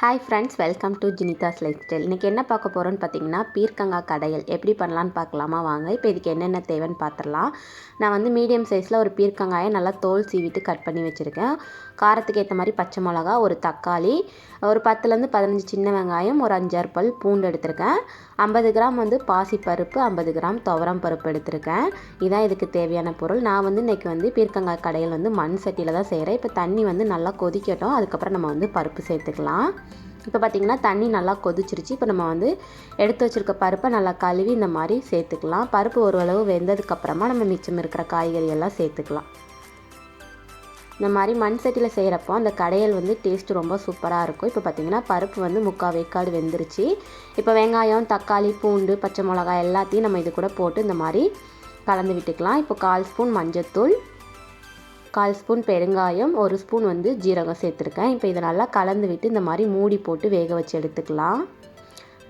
Hi friends welcome to Jinithas lifestyle இன்றைக்கி என்ன பார்க்க போகிறோன்னு பார்த்தீங்கன்னா பீர்க்கங்காய் கடையல். எப்படி பண்ணலான்னு பார்க்கலாமா? வாங்க இப்போ இதுக்கு என்னென்ன தேவைன்னு பார்த்துடலாம். நான் வந்து மீடியம் சைஸில் ஒரு பீர்க்கங்காயை நல்லா தோல் சீவிட்டு கட் பண்ணி வச்சுருக்கேன். காரத்துக்கு ஏற்ற மாதிரி பச்சை மிளகா ஒரு தக்காளி ஒரு பத்துலேருந்து பதினஞ்சு சின்ன வெங்காயம் ஒரு அஞ்சாறு பல் பூண்டு எடுத்திருக்கேன். ஐம்பது கிராம் வந்து பாசிப்பருப்பு ஐம்பது கிராம் துவரம் பருப்பு எடுத்திருக்கேன். இதான் இதுக்கு தேவையான பொருள். நான் வந்து இன்றைக்கி வந்து பீர்க்கங்காய் கடையில் வந்து மண் சட்டியில் தான் செய்கிறேன் இப்போ தண்ணி வந்து நல்லா கொதிக்கட்டும். அதுக்கப்புறம் நம்ம வந்து பருப்பு சேர்த்துக்கலாம். இப்போ பார்த்திங்கன்னா தண்ணி நல்லா கொதிச்சிருச்சு. இப்போ நம்ம வந்து எடுத்து வச்சுருக்க பருப்பை நல்லா கழுவி இந்த மாதிரி சேர்த்துக்கலாம். பருப்பு ஓரளவு வெந்ததுக்கப்புறமா நம்ம மிச்சம் இருக்கிற காய்கறி எல்லாம் சேர்த்துக்கலாம். இந்த மாதிரி மண் சட்டியில் செய்கிறப்போ அந்த கடையல் வந்து டேஸ்ட் ரொம்ப சூப்பராக இருக்கும். இப்போ பார்த்திங்கன்னா பருப்பு வந்து முக்கால் வேக்காடு வெந்துருச்சு. இப்போ வெங்காயம் தக்காளி பூண்டு பச்சை மிளகாய் எல்லாத்தையும் நம்ம இது கூட போட்டு இந்த மாதிரி கலந்து விட்டுக்கலாம். இப்போ கால் ஸ்பூன் மஞ்சத்தூள் கால் ஸ்பூன் பெருங்காயம் ஒரு ஸ்பூன் வந்து ஜீரகம் சேர்த்துருக்கேன். இப்போ இதை நல்லா கலந்து விட்டு இந்த மாதிரி மூடி போட்டு வேக வச்சு எடுத்துக்கலாம்.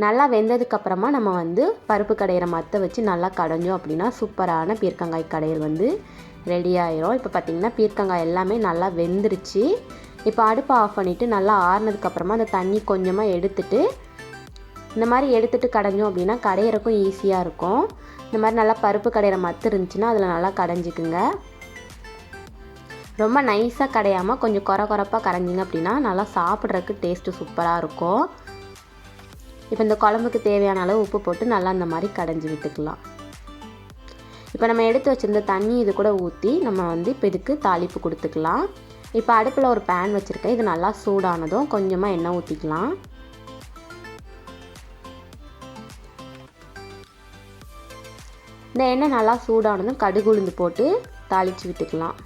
நல்லா வெந்ததுக்கப்புறமா நம்ம வந்து பருப்பு கடையிற மற்ற வச்சு நல்லா கடைஞ்சோம் அப்படின்னா சூப்பரான பீர்க்கங்காய் கடையில் வந்து ரெடி ஆயிரும். இப்போ பார்த்திங்கன்னா பீர்க்கங்காய் எல்லாமே நல்லா வெந்துருச்சு. இப்போ அடுப்பை ஆஃப் பண்ணிவிட்டு நல்லா ஆறுனதுக்கப்புறமா அந்த தண்ணி கொஞ்சமாக எடுத்துட்டு இந்த மாதிரி எடுத்துகிட்டு கடைஞ்சோம் அப்படின்னா கடையிறக்கும் ஈஸியாக இருக்கும். இந்த மாதிரி நல்லா பருப்பு கடையிற மத்து இருந்துச்சுன்னா அதில் நல்லா கடைஞ்சிக்குங்க. ரொம்ப நைஸாக கடையாமல் கொஞ்சம் குறை குறப்பாக கரைஞ்சிங்க அப்படின்னா நல்லா சாப்பிட்றதுக்கு டேஸ்ட்டு சூப்பராக இருக்கும். இப்போ இந்த குழம்புக்கு தேவையான அளவு உப்பு போட்டு நல்லா அந்த மாதிரி கடைஞ்சி விட்டுக்கலாம். இப்போ நம்ம எடுத்து வச்சுருந்த தண்ணி இது கூட ஊற்றி நம்ம வந்து இப்போ இதுக்கு தாளிப்பு கொடுத்துக்கலாம். இப்போ அடுப்பில் ஒரு பேன் வச்சுருக்கேன். இது நல்லா சூடானதும் கொஞ்சமாக எண்ணெய் ஊற்றிக்கலாம் இந்த எண்ணெய் நல்லா சூடானதும் கடுகு உளுந்து போட்டு தாளித்து விட்டுக்கலாம்.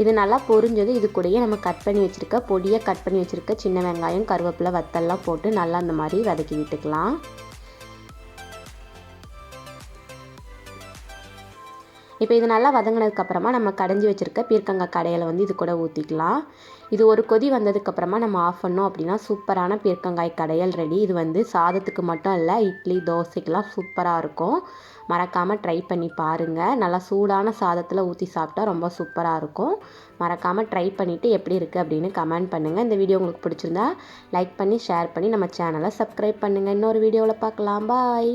இது நல்லா பொரிஞ்சது. இது கூடயே நம்ம கட் பண்ணி வச்சுருக்க பொடியை கட் பண்ணி வச்சுருக்க சின்ன வெங்காயம் கருவேப்பிலை வத்தல்லாம் போட்டு நல்லா அந்த மாதிரி வதக்கி விட்டுக்கலாம். இப்போ இது நல்லா வதங்கினதுக்கப்புறமா நம்ம கடைஞ்சி வச்சுருக்க பீர்க்கங்காய் கடையில் வந்து இது கூட ஊற்றிக்கலாம் இது ஒரு கொதி வந்ததுக்கப்புறமா நம்ம ஆஃப் பண்ணோம் அப்படின்னா சூப்பரான பீர்க்கங்காய் கடையல் ரெடி இது வந்து சாதத்துக்கு மட்டும் இல்லை இட்லி தோசைக்கெலாம் சூப்பராக இருக்கும். மறக்காமல் ட்ரை பண்ணி பாருங்கள் நல்லா சூடான சாதத்தில் ஊற்றி சாப்பிட்டா ரொம்ப சூப்பராக இருக்கும். மறக்காமல் ட்ரை பண்ணிவிட்டு எப்படி இருக்குது அப்படின்னு கமெண்ட் பண்ணுங்கள் இந்த வீடியோ உங்களுக்கு பிடிச்சிருந்தா லைக் பண்ணி ஷேர் பண்ணி நம்ம சேனலை சப்ஸ்கிரைப் பண்ணுங்கள் இன்னொரு வீடியோவில் பார்க்கலாம். பாய்